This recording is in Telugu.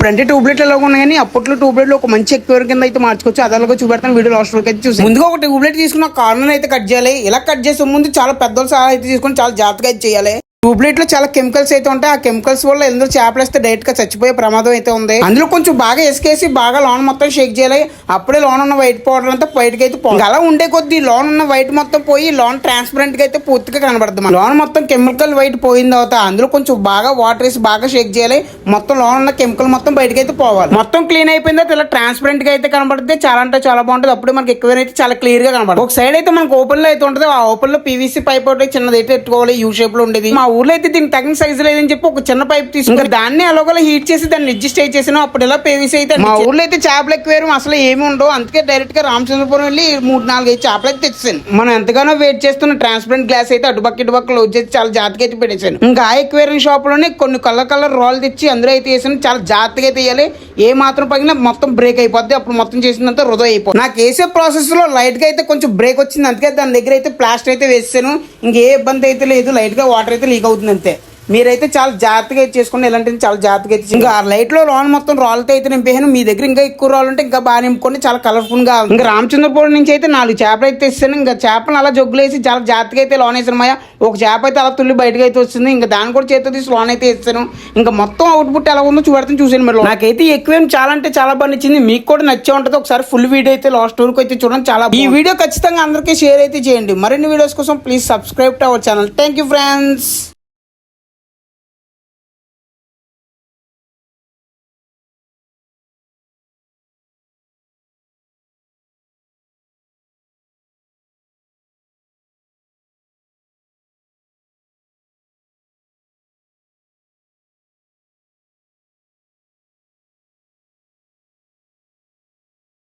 ఇప్పుడు అంటే ట్యూబ్లెట్ ఎలా ఉన్నాయి కానీ అప్పట్లో ట్యూబ్లెట్ ఒక మంచి ఎక్కువ కింద అయితే మార్చుకోవచ్చు అదే చూపెడతాను వీడియో లాస్ట్ వరకు అయితే చూసి ముందుగా ఒక ట్యూబ్లెట్ తీసుకున్న కార్నర్ అయితే కట్ చేయాలి. ఇలా కట్ చేసే ముందు చాలా పెద్దలు సహాయం అయితే తీసుకొని చాలా జాగ్రత్తగా అయితే చేయాలి. ట్యూబ్లైట్లో చాలా కెమికల్స్ అయితే ఉంటాయి. ఆ కెమికల్స్ వల్ల ఎందుకు చేపలు వేస్తే డైరెక్ట్గా చచ్చిపోయే ప్రమాదం అయితే ఉంది. అందులో కొంచెం బాగా ఇసుకేసి బాగా లోన్ మొత్తం షేక్ చేయాలి. అప్పుడే లోన్ ఉన్న వైట్ పౌడర్ అంతా బయటకి అయితే అలా ఉండే కొద్దీ లోన్ ఉన్న వైట్ మొత్తం పోయి లోన్ ట్రాన్స్పరెంట్గా అయితే పూర్తిగా కనబడుతుంది లోన్ మొత్తం కెమికల్ వైట్ పోయిన తర్వాత అందులో కొంచెం బాగా వాటర్ వేసి బాగా షేక్ చేయాలి. మొత్తం లోన్ ఉన్న కెమికల్ మొత్తం బయటకి అయితే పోవాలి. మొత్తం క్లీన్ అయిపోయిన తర్వాత ఇలా ట్రాన్స్పరెంట్గా అయితే కనబడితే చాలా అంటే చాలా బాగుంటుంది. అప్పుడే మనకి ఎక్కువ అయితే చాలా క్లియర్గా కనబడుతుంది ఒక సైడ్ అయితే మనకు ఓపెన్లో అయితే ఉంటుంది. ఆ ఓపెన్లో పీవీసీ పైప్ ఒకటి చిన్నది అయితే ఎట్టుకోవాలి యూ షేప్లో ఉండేది. మా ఊర్లో అయితే దీనికి తగిన సైజు లేదని చెప్పి ఒక చిన్న పైప్ తీసుకుని దాన్ని ఎలాగోలా హీట్ చేసి దాన్ని అడ్జస్ట్ అయి చేసిన అప్పుడు ఇలా పీవీసీ అయితే మా ఊర్లో అయితే చేపలు ఎక్కువ అసలు ఏమి ఉండవు. అందుకే డైరెక్ట్గా రామచంద్రపురం వెళ్ళి మూడు నాలుగు ఐదు చేపలు అయితే తెచ్చాను మనం ఎంతగానో వెయిట్ చేస్తున్న ట్రాన్స్పరెంట్ గ్లాస్ అయితే అటుపక్క ఇటుపక్క లోడ్ చేసి చాలా జాగ్రత్తగా అయితే పెట్టేశాను ఇంకా ఆ ఎక్వేరియం షాప్లోనే కొన్ని కలర్ కలర్ రోల్ తెచ్చి అందులో అయితే వేసాను. చాలా జాగ్రత్తగా అయితే వేయాలి. ఏ మాత్రం పగిలినా మొత్తం బ్రేక్ అయిపోద్ది. అప్పుడు మొత్తం చేసినంత వృధా అయిపోతుంది నాకు వేసే ప్రాసెస్లో లైట్గా అయితే కొంచెం బ్రేక్ వచ్చింది. అందుకే దాని దగ్గర అయితే ప్లాస్టర్ అయితే వేసాను ఇంకే ఇబ్బంది అయితే లేదు. లైట్గా వాటర్ అయితే ರಿಕವರಿಗೌಡ್ನಂತೆ మీరైతే చాలా జాగ్రత్తగా అయితే చేసుకోండి ఇలాంటివి చాలా జాగ్రత్తగా అయితే ఇంకా ఆ లైట్లో రాన్ మొత్తం రాళ్ళతో అయితే నింపేసాను మీ దగ్గర ఇంకా ఎక్కువ రాళ్ళు ఉంటే ఇంకా బాగా నింపుకొని చాలా కలర్ఫుల్గా. ఇంకా రామచంద్రపురం నుంచి అయితే నాలుగు చేపలు అయితే తెస్తాను. ఇంకా చేపలు అలా జగ్గులేసి చాలా జాగ్రత్తగా అయితే లోన్ వేసాను మాయ. ఒక చేప అయితే అలా తుల్లి బయటకు అయితే వస్తుంది. ఇంకా దాన్ని కూడా చేతితో తీసి లోన్ అయితే వేస్తాను. ఇంకా మొత్తం అవుట్పుట్ ఎలా ఉందో చూపెడతాను. చూసాను మీరు నాకైతే ఎక్కువ చాలా అంటే చాలా బాగా నచ్చింది. మీకు కూడా నచ్చే ఉంటుంది. ఒకసారి ఫుల్ వీడియో అయితే లాస్ట్ వరకు అయితే చూడండి. చాలా ఈ వీడియో ఖచ్చితంగా అందరికీ షేర్ అయితే చేయండి. మరిన్ని వీడియోస్ కోసం please subscribe to our channel thank you friends